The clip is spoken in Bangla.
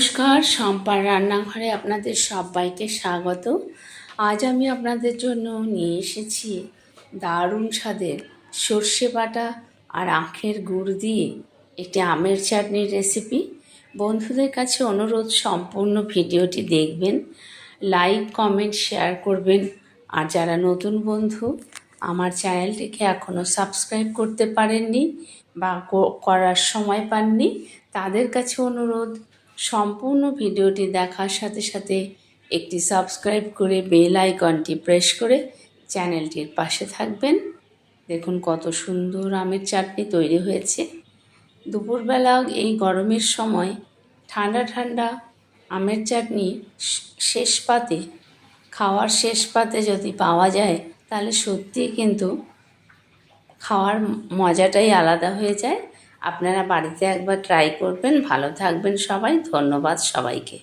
নমস্কার সম্পার রান্নাঘরে আপনাদের সবাইকে স্বাগত। আজ আমি আপনাদের জন্য নিয়ে এসেছি দারুণ স্বাদের সর্ষে বাটা আর আখের গুড় দিয়ে একটি আমের চাটনির রেসিপি বন্ধুদের কাছে অনুরোধ, সম্পূর্ণ ভিডিওটি দেখবেন লাইক কমেন্ট শেয়ার করবেন। আর যারা নতুন বন্ধু, আমার চ্যানেলটিকে এখনও সাবস্ক্রাইব করতে পারেননি বা করার সময় পাননি, তাদের কাছে অনুরোধ সম্পূর্ণ ভিডিওটি দেখার সাথে সাথে একটি সাবস্ক্রাইব করে বেল আইকনটি প্রেস করে চ্যানেলটির পাশে থাকবেন। দেখুন কত সুন্দর আমের চাটনি তৈরি হয়েছে। দুপুরবেলা এই গরমের সময় ঠান্ডা ঠান্ডা আমের চাটনি শেষ পাতে, খাওয়ার শেষ পাতে যদি পাওয়া যায়, তাহলে সত্যিই কিন্তু খাওয়ার মজাটাই আলাদা হয়ে যায়। আপনারা বাড়িতে একবার ট্রাই করবেন ভালো থাকবেন সবাই ধন্যবাদ সবাইকে।